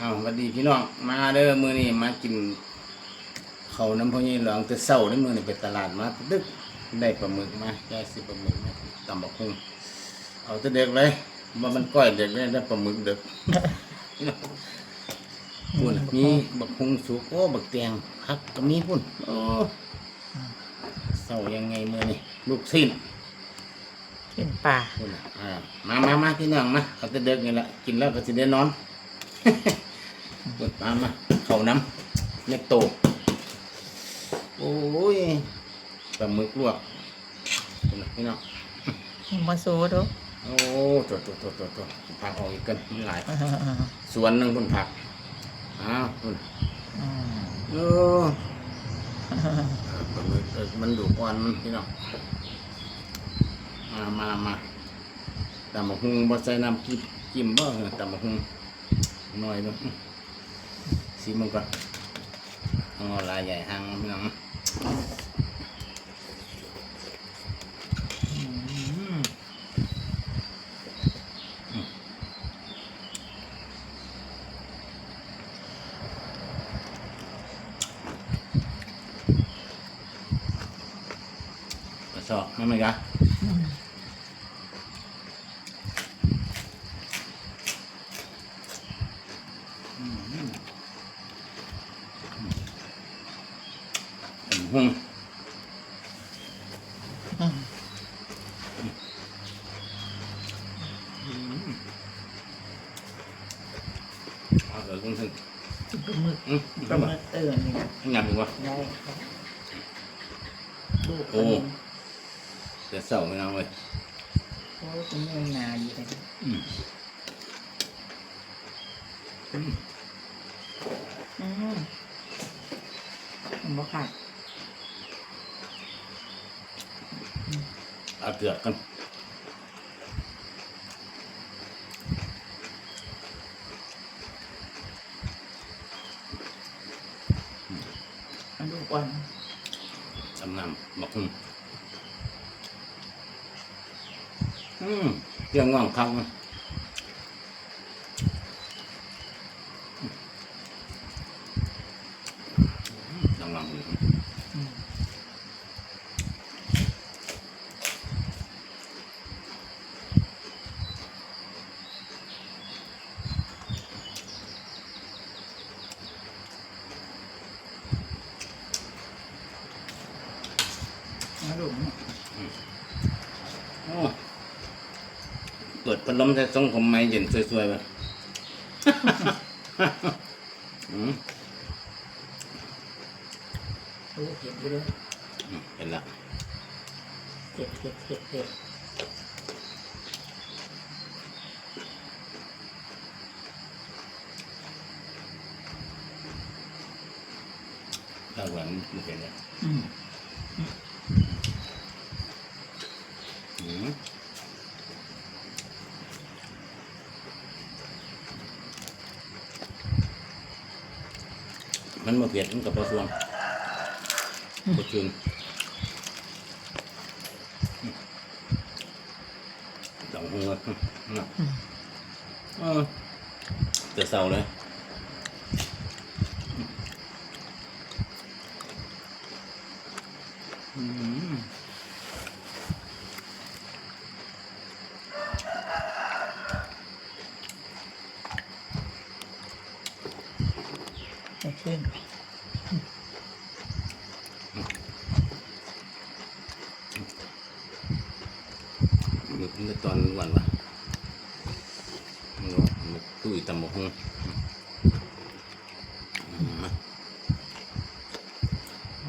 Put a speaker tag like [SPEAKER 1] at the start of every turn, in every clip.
[SPEAKER 1] อ้าวสวัสดีพี่น้อง มาเด้อมื้อนี้มากินข้าวน้ำพ่อใหญ่หลวงแต่เช้าในมื้อนี้ไปตลาดมาดึกได้ปลาหมึกมายายซื้อปลาหมึกมาตำบักหุ่งเอาแต่เด็กเลยว่ามันก้อยเด็กเลยได้ปลาหมึกเด็กพุ่นมีบักหุ่งสุกโอ้บักแตงครับก็มีพุ่นโอ้เศร้ายังไงมื้อนี้ลูกสิ้น
[SPEAKER 2] กินปลา
[SPEAKER 1] พุ่นน่ะอ่ามามามาพี่น้องมาเอาแต่เด็กนี่แหละกินแล้วก็สิได้นอน พุ่นมามาเข้าน้ำเล็กโต โอ้ยปลาหมึกลวกพุ่นน่ะพี่น้อง
[SPEAKER 2] มาสู้ดู
[SPEAKER 1] โอ้ตัวตัวตัวตัวตัวผักออกอีกกันมันหลายสวนหนึ่งพุ่นผักอ้าวพุ่นโอ้ปลาหมึกเออมันดูอ่อนพี่น้องมามามาตำบักหุงบ่ใส่น้ำจิ้มจิ้มบ่เหรอตำบักหุงหน่อยเบ่ สีมันก่อนเอาลายใหญ่หางพี่น้องกระสอบนั่ไหมกะง เอาเดี๋ยวกุ้งถึง
[SPEAKER 2] ปลาหมึก
[SPEAKER 1] อืม
[SPEAKER 2] ปลาหมึกเตือนนี่นะ
[SPEAKER 1] งับอีกวะ
[SPEAKER 2] ได้ครับลูก
[SPEAKER 1] โอ้
[SPEAKER 2] โอ้
[SPEAKER 1] เดี๋ยวเสาไม่เอาเลย
[SPEAKER 2] โหเป็นเมืองนาอยู่เลย
[SPEAKER 1] อืม
[SPEAKER 2] อืมมันบ่ขา
[SPEAKER 1] เอาเกลือกัน
[SPEAKER 2] มันลูกอ่อน
[SPEAKER 1] ทำน้ำบักหุ่งอืมเรื่องว่างคักนะต้องลองดู
[SPEAKER 2] อืม มาลูกเนี่ย
[SPEAKER 1] โอ้เปิดพัดลมใส่ทรงผมไม่เย็นสวยๆไปอืม
[SPEAKER 2] ลูกเห็ดอยู่เลย
[SPEAKER 1] อืมเห็นละ
[SPEAKER 2] เห็ดเห็ดเห็ดเห็ด
[SPEAKER 1] ข้าวหวานมันเป็นไง
[SPEAKER 2] อืม
[SPEAKER 1] อืม มันมา เผ็ดมันกับปลาสวงปลาจึงสองหัวนะเออจะเศร้าเลยอืม
[SPEAKER 2] ไม่ขึ้น
[SPEAKER 1] มึกมันตอนหวานวะมึกมึกตุ้ยตำบกฮงอืม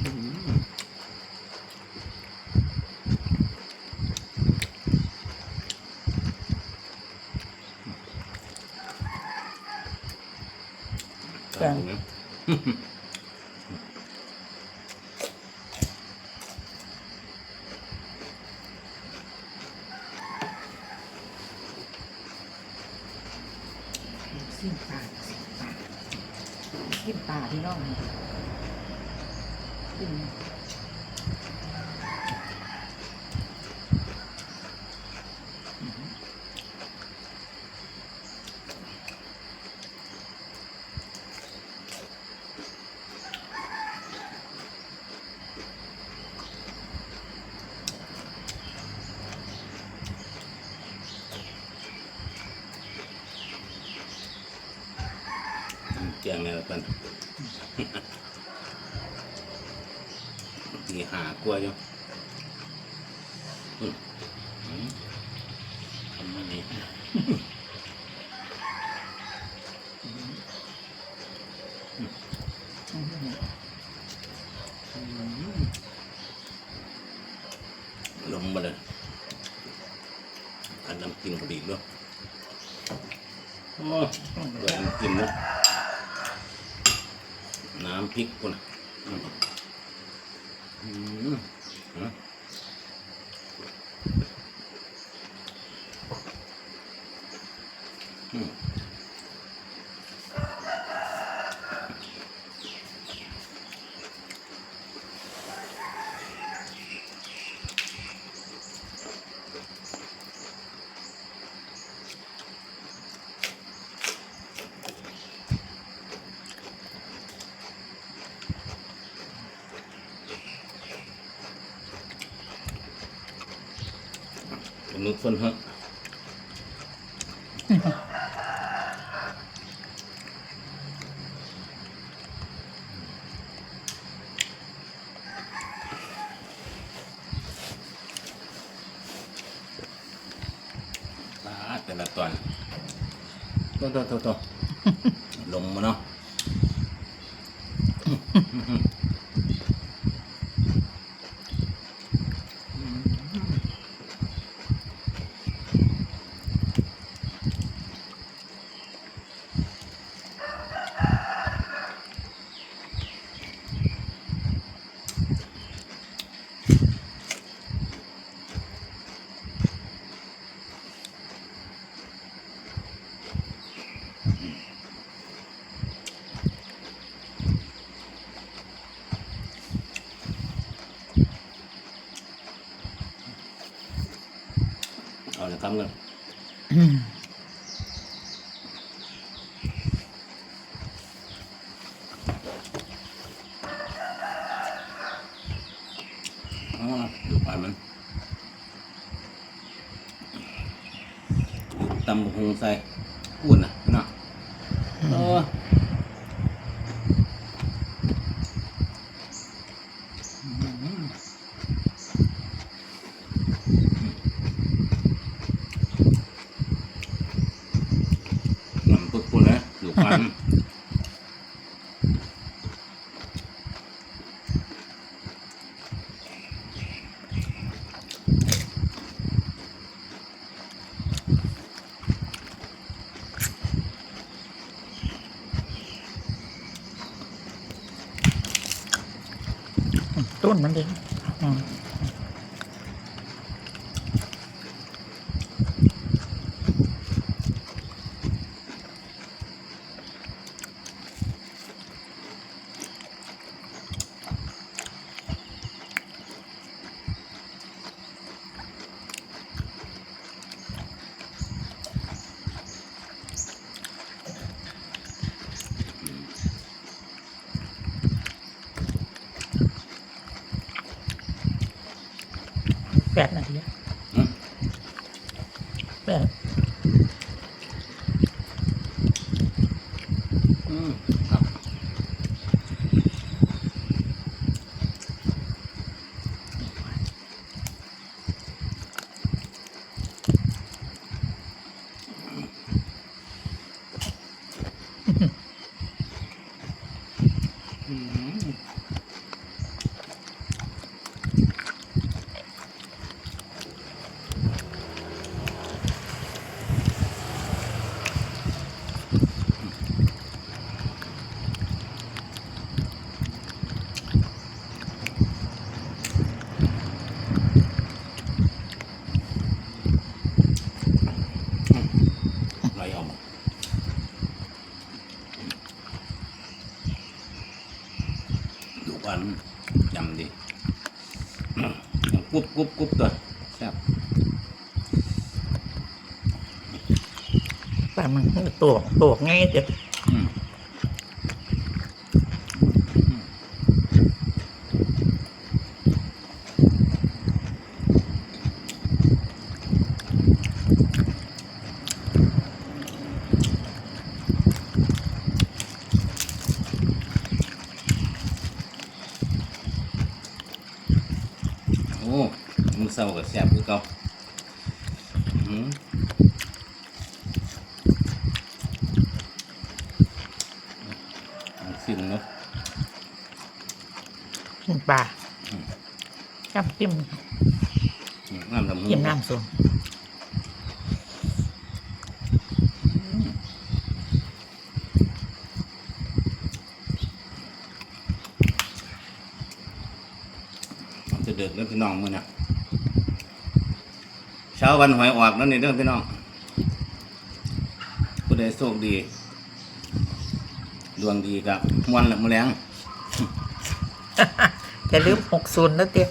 [SPEAKER 1] อืม
[SPEAKER 2] จัง สิ้นปลาสิ้นปลาสิ้นปลาพี่น้องสิ้น
[SPEAKER 1] จียงไงล่ะเป็นตีหากลัวอยู่ทำมันนี่ลงมาเลยอันน้ำกินพอดีด้วยโอ้ยน้ำกินเนาะ น้ำพริกกูนะอืมอืมฮะอืมเป็นมือ คนเหอะปลาแต่ละตอนโตโตโตโตลงมาเนาะ เอาเลยครับเงิน
[SPEAKER 2] อืม
[SPEAKER 1] อ๋อดูไปมันดูตำบักหงใส่อ้วนนะเนาะเออน้ำปุ๊บปุ๊บเลยดูไปมัน
[SPEAKER 2] ต้นมันเองอืม แปดนาทีอะ
[SPEAKER 1] อืม
[SPEAKER 2] แปด
[SPEAKER 1] อืมครับ ไรเอามาดูกันยำดีก รุบกรุบกรุบตัวแซ่บ
[SPEAKER 2] แต่มันตัวตัวง่ายเด็ด
[SPEAKER 1] เศร้ากับแซ่บคือเก่าอืมเอาสิ้นเนาะ
[SPEAKER 2] กินปลาจ้ำจิ้ม
[SPEAKER 1] อืมน้ำดำหู
[SPEAKER 2] จิ้มน้ำส้ม
[SPEAKER 1] มันจะ เดือดแล้วพี่น้องมือนะเช้าวันหวยออกแล้วนี่เด้อพี่น้องผู้ใดโชคดี ดวงดีกับมวนละมือแรง
[SPEAKER 2] จะลืมหกศูนย์นะเตี้ย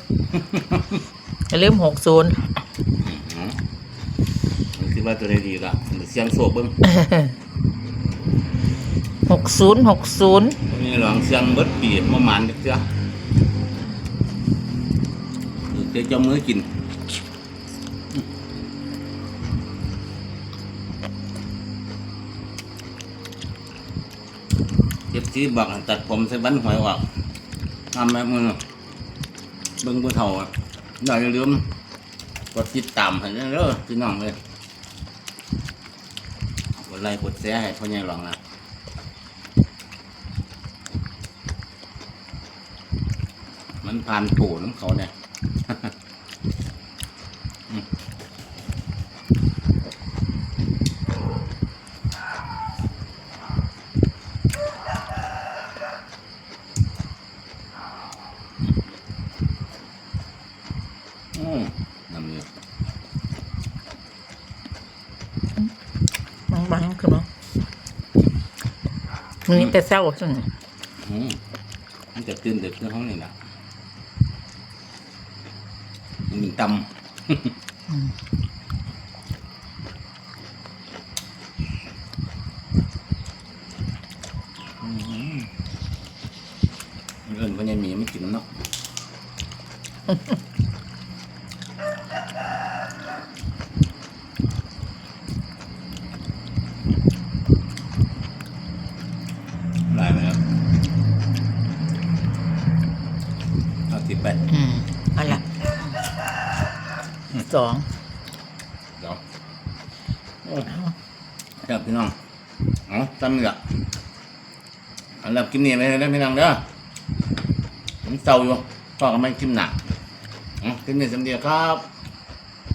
[SPEAKER 2] จะลืมหกศูนย์
[SPEAKER 1] อืมมันคิดว่าตัวใดดีก็เสียงโศกเบิ้ง
[SPEAKER 2] หกศูนย์หกศูนย์
[SPEAKER 1] นี่ลองเสียงเบิดปีมาหมานเด็ก เจ้าเดี๋ยวจ้ามือกิน เจ็บที่บอกตัดผมใส่บันหวยออกทำแบบมือเบิ้งผู้เฒ่าอะอยลืมกดติดตามให้เด้อพี่น้องเลยกดไลค์กดแชร์ให้พ่อใหญ่หลองนะมันผ่านปู่น้ำเขาเนี่ย มอืมน้ำเยอะ
[SPEAKER 2] บางบางๆคือมั้งมันนี้แต่เศร้าสุด
[SPEAKER 1] อืมมันจะตื่นดึกเรื่องห้องนี่นะ มันมีตำอืมเอินพ่อใหญ่หมีไม่กินน้ำเนาะ ลายไปแล้วเอาสิบแปด
[SPEAKER 2] อืมเอะไร สอง
[SPEAKER 1] เดี๋ยวโอ้ครับพี่น้องเอาจำเนี่ยเอาลับกินนี่ไปเลยนะพี่น้องเด้อผมเศร้าอยู่พ่อก็ไม่กินหนักเอากินนี่สำเดียวครับ